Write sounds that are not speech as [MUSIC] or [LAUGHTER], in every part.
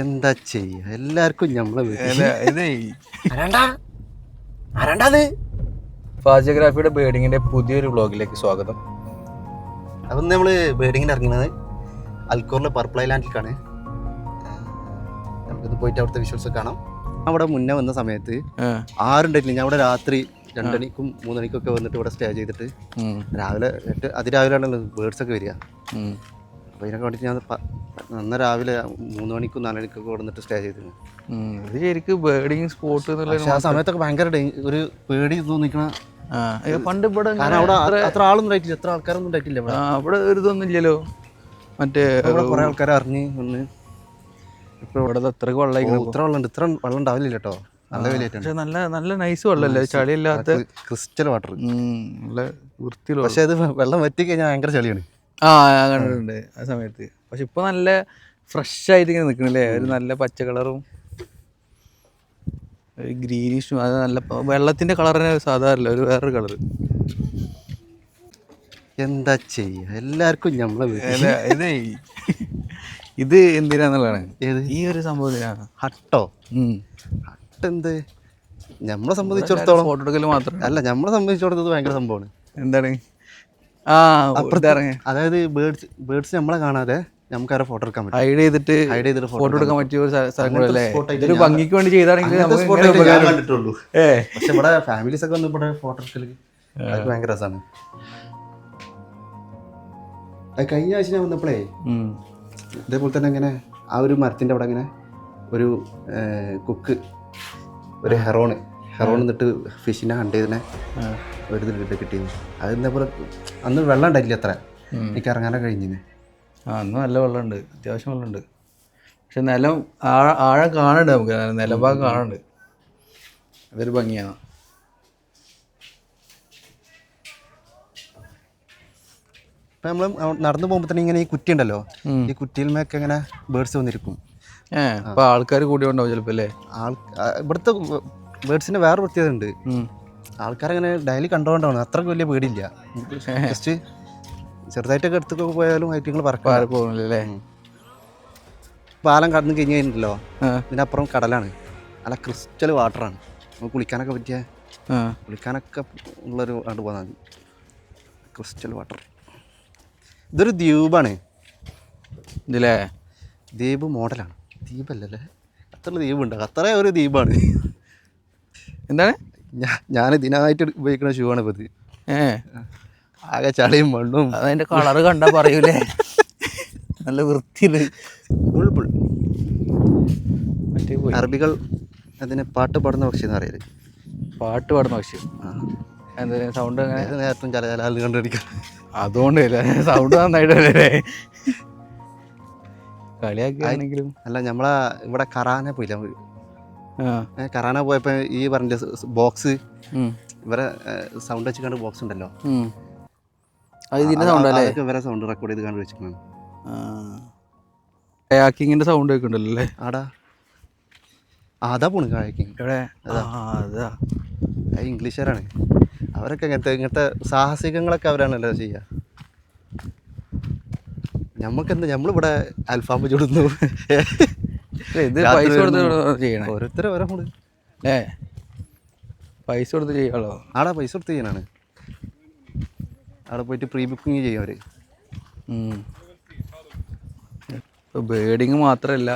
എന്താ ചെയ്യ? എല്ലാവർക്കും നമ്മളെ ഇതേ ആരാണ്ടാത്? ഫാജിയോഗ്രാഫിയുടെ ബേഡിങ്ങിന്റെ പുതിയൊരു വ്ളോഗിലേക്ക് സ്വാഗതം. അപ്പം നമ്മൾ ബേഡിങ്ങിന് ഇറങ്ങുന്നത് അൽക്കോറിലെ പർപ്പിൾ ഐലാൻഡിലേക്കാണ് നമുക്കിത് പോയിട്ട് അവിടുത്തെ വിഷ്വൽസ് കാണാം. അവിടെ മുന്നേ വന്ന സമയത്ത് ആരുണ്ടായിട്ടില്ല ഞാൻ അവിടെ രാത്രി രണ്ടണിക്കും മൂന്നണിക്കും ഒക്കെ വന്നിട്ട് ഇവിടെ സ്റ്റേ ചെയ്തിട്ട് രാവിലെ എട്ട് അതിരാവിലെയാണല്ലോ ബേർഡ്സ് ഒക്കെ വരിക. അപ്പോൾ ഇതിനൊക്കെ വേണ്ടിയിട്ട് ഞാൻ അന്ന് രാവിലെ മൂന്ന് മണിക്കും നാല് മണിക്കൊക്കെ വന്നിട്ട് സ്റ്റേ ചെയ്തിരുന്നു. ഇത് ശരിക്കും ബേഡിങ് സ്പോട്ട് എന്നുള്ള ആ സമയത്തൊക്കെ ഭയങ്കര ഒരു പേടി തോന്നിക്കണ പണ്ട് ഇവിടെ അവിടെ അത്ര- ആളൊന്നും ഉണ്ടായിട്ടില്ല എത്ര ആൾക്കാരൊന്നും ഉണ്ടായിട്ടില്ല ഇവിടെ. അവിടെ ഒരു ഇതൊന്നും ഇല്ലല്ലോ. മറ്റേ കുറെ ആൾക്കാർ അറിഞ്ഞ് ഒന്ന് ഇപ്പൊ ഇവിടെ അത്രയ്ക്ക് വെള്ളം ഇത്ര വെള്ളം ഇത്ര വെള്ളം ഉണ്ടാവില്ല കേട്ടോ. നല്ല പക്ഷെ നല്ല നല്ല നൈസ് വെള്ളമല്ലേ? ചളിയില്ലാത്ത ക്രിസ്റ്റൽ വാട്ടർ നല്ല വൃത്തിയുള്ള പക്ഷെ അത് വെള്ളം വറ്റി കഴിഞ്ഞാൽ ഭയങ്കര ചളിയാണ്. ആ കണ്ടിട്ടുണ്ട് ആ സമയത്ത്. പക്ഷെ ഇപ്പൊ നല്ല ഫ്രഷ് ആയിട്ട് ഇങ്ങനെ നിൽക്കണില്ലേ ഒരു നല്ല പച്ച കളറും ഒരു ഗ്രീനിഷും അത് നല്ല വെള്ളത്തിന്റെ കളർ തന്നെ സാധാരണ ഒരു വേറൊരു കളർ എന്താ ചെയ്യ? എല്ലാവർക്കും നമ്മളെ ഇതേ ഇത് എന്തിനാന്നുള്ളതാണ്. ഏത്? ഈ ഒരു സംഭവം ഇതിനാണ് ഹട്ടോ. ഹട്ട് എന്ത്? നമ്മളെ സംബന്ധിച്ചിടത്തോളം ഫോട്ടോ എടുക്കൽ മാത്രം. അല്ല നമ്മളെ സംബന്ധിച്ചിടത്തോളം ഭയങ്കര സംഭവമാണ്. എന്താണ്? ആ ഇറങ്ങി. അതായത് ബേർഡ്സ് ബേർഡ്സ് നമ്മളെ കാണാതെ നമുക്ക് ആരെ ഫോട്ടോ എടുക്കാൻ പറ്റും. ഹൈഡ് ചെയ്തിട്ട് ഹൈഡ് ചെയ്തിട്ട് ഫോട്ടോ എടുക്കാൻ പറ്റിയ ഒരു സ്ഥ- സ്ഥലം കൂടെ അല്ലേ? ഇതൊരു ഭംഗിക്ക് വേണ്ടി ചെയ്താണെങ്കിൽ കണ്ടിട്ടുള്ളൂ. പക്ഷെ ഇവിടെ ഫാമിലീസ് ഒക്കെ വന്ന് ഇവിടെ ഫോട്ടോ എടുക്കൽ അതൊക്കെ ഭയങ്കര രസമാണ് അത് കഴിഞ്ഞ ആഴ്ച ഞാൻ വന്നപ്പോഴേ. ഇതേപോലെ തന്നെ ഇങ്ങനെ ആ ഒരു മരത്തിന്റെ അവിടെ ഇങ്ങനെ ഒരു കുക്ക് ഒരു ഹെറോണ് ഹെറോൺ എന്നിട്ട് ഫിഷിനെ ഹണ്ട് ചെയ്തിനെ ഒരു ഇതിൽ കിട്ടിയിരുന്നു അത് ഇതേപോലെ അന്ന് വെള്ളം ഉണ്ടായില്ല അത്ര. എനിക്ക് ഇറങ്ങാനൊക്കെ കഴിഞ്ഞിന്. ആ അന്ന് നല്ല വെള്ളമുണ്ട്. അത്യാവശ്യം വെള്ളമുണ്ട്. പക്ഷെ നിലം ആഴ ആഴം കാണുന്നുണ്ട് നമുക്ക്. നിലഭാഗം കാണണ്ട് അതൊരു ഭംഗിയാണ്. ഇപ്പം നമ്മൾ നടന്നു പോകുമ്പോൾ തന്നെ ഇങ്ങനെ ഈ കുറ്റി ഉണ്ടല്ലോ? ഈ കുറ്റിയിൽ മേക്കെ ഇങ്ങനെ ബേർഡ്സ് വന്നിരിക്കും. ഏഹ് അപ്പൊ ആൾക്കാർ കൂടി ഉണ്ടാവും ചിലപ്പോ അല്ലേ? ആൾ ഇവിടുത്തെ ബേർഡ്സിന് വേറെ പ്രത്യേകത ഉണ്ട്. ആൾക്കാരങ്ങനെ ഡെയിലി കണ്ടുകൊണ്ടാണ് അത്രയ്ക്ക് വലിയ പേടിയില്ല. ജസ്റ്റ് ചെറുതായിട്ടൊക്കെ എടുത്തൊക്കെ പോയാലും ഐറ്റങ്ങൾ പറക്കാം ആരെ പോകുന്നില്ല അല്ലേ പാലം കടന്നു കഴിഞ്ഞ് കഴിഞ്ഞിട്ടുണ്ടല്ലോ പിന്നെ ഇതിനപ്പുറം കടലാണ്. നല്ല ക്രിസ്റ്റൽ വാട്ടറാണ്. നമുക്ക് കുളിക്കാനൊക്കെ പറ്റിയ. കുളിക്കാനൊക്കെ ഉള്ളൊരു ആണ്ട് പോകാൻ മതി. Crystal water. ഇതൊരു ദ്വീപാണ്. ഇതിലേ? ദ്വീപ് മോഡലാണ്. ദ്വീപല്ലല്ലേ? ഖത്തറിൽ ദ്വീപുണ്ട്. ഖത്തറേ ഒരു ദ്വീപാണ്. എന്താണ്? ഞാൻ ഞാൻ ഇതിനായിട്ട് ഉപയോഗിക്കുന്ന ഷൂ ആണ് ഇപ്പോൾ ഇത് ഏ ആകെ ചളിയും മണ്ണും. അതതിന്റെ കളർ കണ്ടാ പറയൂലേ? നല്ല വൃത്തിയിൽ. ബുൾബുൾ മറ്റേ പോയി. അറബികൾ അതിനെ പാട്ട് പാടുന്ന പക്ഷി എന്ന് പാട്ട് പാടുന്ന പക്ഷി. എന്താ സൗണ്ട് അങ്ങനെ? നേരത്തും ചില ചില ആളുകൾ കണ്ടുപിടിക്കാം അതുകൊണ്ട് സൗണ്ട് നന്നായിട്ടല്ലേ? കളിയാക്കിയാണെങ്കിലും അല്ല നമ്മളെ ഇവിടെ കറാന പോയില്ല ആ. ഏ, കറാന പോയപ്പോൾ ഈ പറഞ്ഞ ബോക്സ് ഉം. ഇവരെ സൗണ്ട് വെച്ച് ബോക്സ് ഉണ്ടല്ലോ? ഉം. ഇവരെ സൗണ്ട് റെക്കോർഡ് ചെയ്ത് കണ്ട് വെച്ചിരിക്കണം കയാക്കിങ്ങിന്റെ സൗണ്ട് ഒക്കെ ഉണ്ടല്ലോ അല്ലേ? ആടാ. അതാ പോണ് കയാക്കിങ്. എവിടെ? അതാ. ഇംഗ്ലീഷുകാരാണ്. അവരൊക്കെ ഇങ്ങനത്തെ ഇങ്ങനത്തെ സാഹസികങ്ങളൊക്കെ അവരാണല്ലോ ചെയ്യുക നമുക്കെന്ത് നമ്മളിവിടെ അൽഫാം ചുടുന്നു. ഇത് പൈസ കൊടുത്ത്. ചെയ്യണേ? ഓരോരുത്തരും ഓരോ ഫോണ് ഏ പൈസ കൊടുത്ത് ചെയ്യാളോ ആടാ പൈസ കൊടുത്ത് ചെയ്യാനാണ് അവിടെ പോയിട്ട് പ്രീ ബുക്കിങ് ചെയ്യും അവർ ഇപ്പോൾ ബേഡിങ് മാത്രമല്ല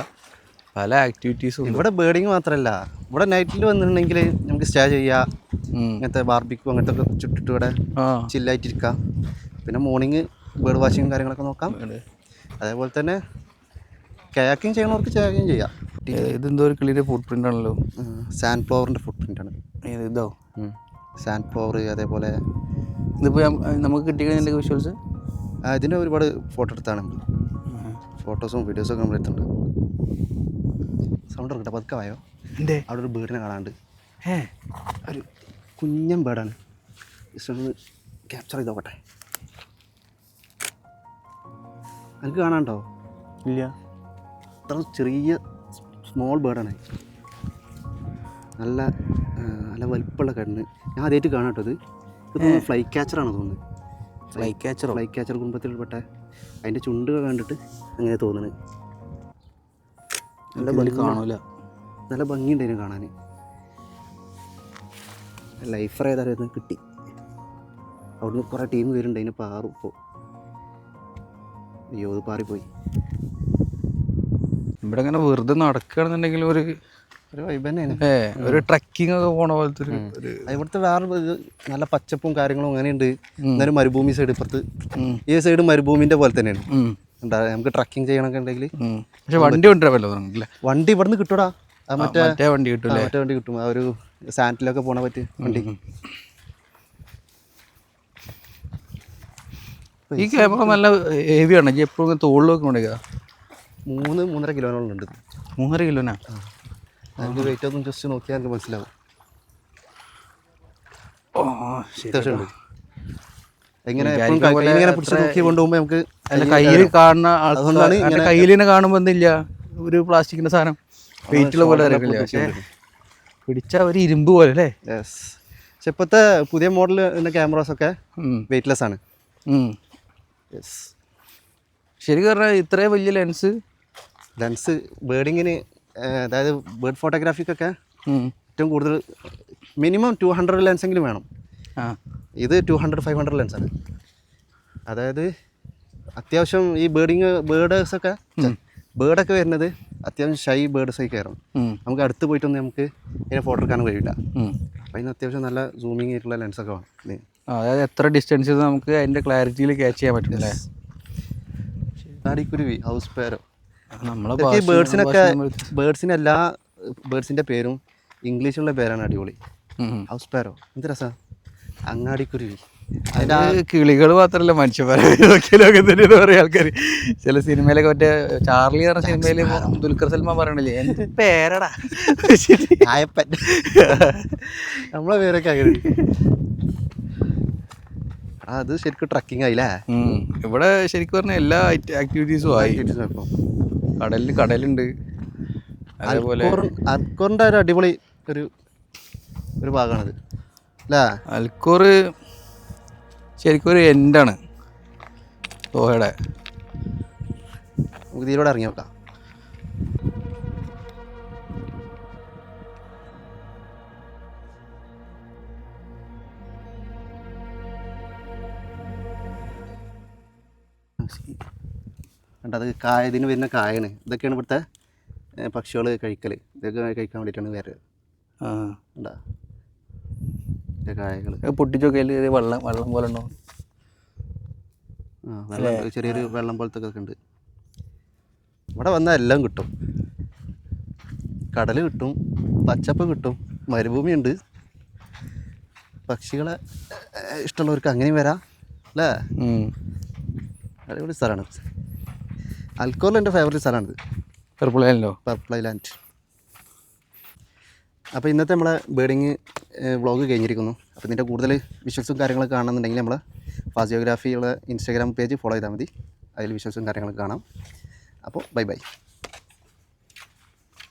പല ആക്ടിവിറ്റീസും ഇവിടെ ബേർഡിങ് മാത്രമല്ല ഇവിടെ നൈറ്റിൽ വന്നിട്ടുണ്ടെങ്കിൽ നമുക്ക് സ്റ്റേ ചെയ്യാം. ഇങ്ങനത്തെ ബാർബിക്കും അങ്ങനത്തെ ഒക്കെ ചുട്ടിട്ട് ഇവിടെ ചില്ലായിട്ടിരിക്കാം പിന്നെ മോർണിംഗ് ബേർഡ് വാഷിങ്ങും കാര്യങ്ങളൊക്കെ നോക്കാം. അതേപോലെ തന്നെ കയാക്കിങ് ചെയ്യണവർക്ക് കയാക്കിങ് ചെയ്യാം. ഇതെന്തോ ഒരു കിളിയുടെ ഫുട് പ്രിന്റ് ആണല്ലോ സാൻഡ് ഫ്ലവറിന്റെ ഫുട് പ്രിന്റ് ആണ്. ഇതോ? സാൻഡ് ഫ്ലവർ അതേപോലെ ഇതിപ്പോൾ നമുക്ക് കിട്ടിക്കഴിഞ്ഞ വിഷ്വൽസ് ഇതിന്റെ ഒരുപാട് ഫോട്ടോ എടുത്താണ് നമ്മൾ ഫോട്ടോസും വീഡിയോസും ഒക്കെ നമ്മൾ എടുത്തിട്ടുണ്ട്. സൗണ്ട് ഇറക്കട്ടെ പതുക്കെ വായോ? എന്റെ അവിടെ ഒരു ബേർഡിനെ കാണാണ്ട്. ഏ ഒരു കുഞ്ഞൻ ബേർഡാണ് ജസ്റ്റ് ഒന്ന് ക്യാപ്ചർ ചെയ്ത് നോക്കട്ടെ. എനിക്ക് കാണാണ്ടോ ഇല്ല. അത്ര ചെറിയ സ്മോൾ ബേർഡാണ് നല്ല നല്ല വലിപ്പമുള്ള കണ്ണ് ഞാൻ ആദ്യമായിട്ട് കാണാം കേട്ടോ ഇത്. ഇത് ഫ്ലൈ ക്യാച്ചറാണ് തോന്നുന്നത് ഫ്ലൈ ക്യാച്ചർ ഫ്ലൈ ക്യാച്ചർ കുടുംബത്തിൽപ്പെട്ട അതിന്റെ ചുണ്ട് കണ്ടിട്ട് അങ്ങനെ തോന്നുന്നത് നല്ല ഭംഗി കാണൂല. നല്ല ഭംഗിയുണ്ടായിരുന്നു കാണാൻ ലൈഫർ ഏതായാലും കിട്ടി. അവിടുന്ന് കുറേ ടീം വരുന്നുണ്ട് അതിന് പാറു ഇപ്പോൾ അയ്യോ അത് പാറിപ്പോയി. ഇവിടെ ഇങ്ങനെ വെറുതെ നടക്കുകയാണെന്നുണ്ടെങ്കിൽ ഒരു ഒരു ട്രക്കിംഗ് ഒക്കെ പോണ പോലത്തെ ഒരു ഇവിടുത്തെ വേറെ നല്ല പച്ചപ്പും കാര്യങ്ങളും അങ്ങനെയുണ്ട്. എന്നാലും മരുഭൂമി സൈഡ് ഇപ്പുറത്ത്. ഈ സൈഡ് മരുഭൂമിന്റെ പോലെ തന്നെയാണ്. നമുക്ക് ട്രക്കിംഗ് ചെയ്യണമൊക്കെ ഉണ്ടെങ്കിൽ പക്ഷെ വണ്ടി കൊണ്ടുവരാമല്ലോ വണ്ടി ഇവിടുന്ന് കിട്ടൂടാ. മറ്റേ വണ്ടി കിട്ടും മറ്റേ വണ്ടി കിട്ടും. ആ ഒരു സാൻഡിലൊക്കെ പോണ പറ്റി വണ്ടി. ഈ ക്യാമറ നല്ല ഹെവിയാണ് എപ്പോഴും തോളിലൊക്കെ കൊണ്ടുപോയി മൂന്ന് മൂന്നര കിലോനോളം ഉണ്ട്. മൂന്നര കിലോനാ? അതിന്റെ വെയിറ്റ് ഒന്നും ജസ്റ്റ് നോക്കിയാൽ നമുക്ക് മനസ്സിലാവും. എങ്ങനെ ഇങ്ങനെ പിടിച്ച് നോക്കി കൊണ്ടുപോകുമ്പോൾ നമുക്ക് അല്ല കയ്യിൽ കാണുന്ന അതുകൊണ്ടാണ് ആൾക്കാർ കയ്യിൽ തന്നെ കാണുമ്പോൾ എന്തില്ല? ഒരു പ്ലാസ്റ്റിക്കിന്റെ സാധനം. വെയിറ്റുള്ള പോലെ പിടിച്ച ഒരു ഇരുമ്പ് പോലെ അല്ലേ? യെസ് പക്ഷെ ഇപ്പോഴത്തെ പുതിയ മോഡൽ ക്യാമറാസ് ഒക്കെ വെയിറ്റ്ലെസ് ആണ്. ശരി യെസ് ശരിക്കും പറഞ്ഞാൽ ഇത്രയും വലിയ ലെൻസ് ലെൻസ് ബേർഡിങ്ങിന് അതായത് ബേർഡ് ഫോട്ടോഗ്രാഫിക്കൊക്കെ ഏറ്റവും കൂടുതൽ മിനിമം ടു ഹൺഡ്രഡ് ലെൻസെങ്കിലും വേണം. ഇത് ടു ഹൺഡ്രഡ് ഫൈവ് ഹൺഡ്രഡ് ലെൻസാണ് അതായത് അത്യാവശ്യം ഈ ബേർഡിങ് ബേർഡേഴ്സൊക്കെ ബേർഡൊക്കെ വരുന്നത് അത്യാവശ്യം ഷൈ ബേർഡ്സൊക്കെ കയറും. നമുക്ക് അടുത്ത് പോയിട്ടൊന്നും നമുക്ക് ഇതിനെ ഫോട്ടോ എടുക്കാൻ കഴിയില്ല. അപ്പം അതിന് അത്യാവശ്യം നല്ല സൂമിങ് ആയിട്ടുള്ള ലെൻസൊക്കെ വേണം. അതായത് എത്ര ഡിസ്റ്റൻസ് നമുക്ക് അതിന്റെ ക്ലാരിറ്റിയിൽ ക്യാച്ച് ചെയ്യാൻ പറ്റും അല്ലേ? താടിക്കുരുവി ഹൗസ് പേരോ നമ്മളെ ബേർഡ്സിന് എല്ലാ ബേർഡ്സിന്റെ പേരും ഇംഗ്ലീഷുള്ള പേരാണ് അടിപൊളി. ഹൗസ് പേരോ എന്ത് രസാ? അങ്ങാടിക്കുരുവി. കിളികൾ മാത്രമല്ല മനുഷ്യന്മാരെ [LAUGHS] നോക്കിയാലൊക്കെ തന്നെ പറയാം ആൾക്കാർ ചില സിനിമയിലൊക്കെ മറ്റേ ചാർലി പറഞ്ഞ സിനിമയിൽ ദുൽഖർ സൽമാൻ പറയണില്ലേ എന്ത് [LAUGHS] പേരടാ. [LAUGHS] ആയപ്പൻ നമ്മളെ പേരൊക്കെ അങ്ങനെ. അത് ശരിക്കും ട്രക്കിംഗ് ആയില്ലേ? ഇവിടെ ശരിക്കും പറഞ്ഞ എല്ലാ ആക്ടിവിറ്റീസും ആയി ഇപ്പം. കടലിൽ കടലുണ്ട്. അതേപോലെ അൽക്കോറിന്റെ ഒരു അടിപൊളി ഒരു ഒരു ഭാഗമാണത്. അല്ലേ? അൽക്കോർ ശരിക്കും ഒരു എൻഡാണ് ദോഹയുടെ നമുക്ക് ഇതിലൂടെ ഇറങ്ങി നോക്കാം. കണ്ട അത് കായ ഇതിന് വരുന്ന കായാണ്. ഇതൊക്കെയാണ് ഇവിടുത്തെ പക്ഷികൾ കഴിക്കൽ ഇതൊക്കെ കഴിക്കാൻ വേണ്ടിയിട്ടാണ് വരവ് ആ. ഉണ്ടാ കായകൾ പൊട്ടിച്ചൊക്കെ വെള്ളം വെള്ളം പോലെ ഉണ്ടോ ആ വെള്ളം ചെറിയൊരു വെള്ളം പോലത്തെ ഒക്കെ ഉണ്ട്. ഇവിടെ വന്നാൽ എല്ലാം കിട്ടും. കടൽ കിട്ടും പച്ചപ്പ് കിട്ടും മരുഭൂമി ഉണ്ട്. പക്ഷികളെ ഇഷ്ടമുള്ളവർക്ക് അങ്ങനെയും വരാം. അല്ലേ. അടിപൊളി സ്ഥലമാണ്. അൽക്കോറിൽ എന്റെ ഫേവറേറ്റ് സ്ഥലമാണിത്. പർപ്പിൾ ഐലാൻഡ് അപ്പോൾ ഇന്നത്തെ നമ്മളെ ബേഡിങ് വ്ളോഗ് കഴിഞ്ഞിരിക്കുന്നു. അപ്പോൾ ഇതിന്റെ കൂടുതൽ വിഷ്വൽസും കാര്യങ്ങളൊക്കെ കാണണമെന്നുണ്ടെങ്കിൽ നമ്മൾ ഫാസിയോഗ്രാഫിയുള്ള ഇൻസ്റ്റാഗ്രാം പേജ് ഫോളോ ചെയ്താൽ മതി. അതിൽ വിഷ്വൽസും കാര്യങ്ങളൊക്കെ കാണാം. അപ്പോൾ ബൈ ബൈ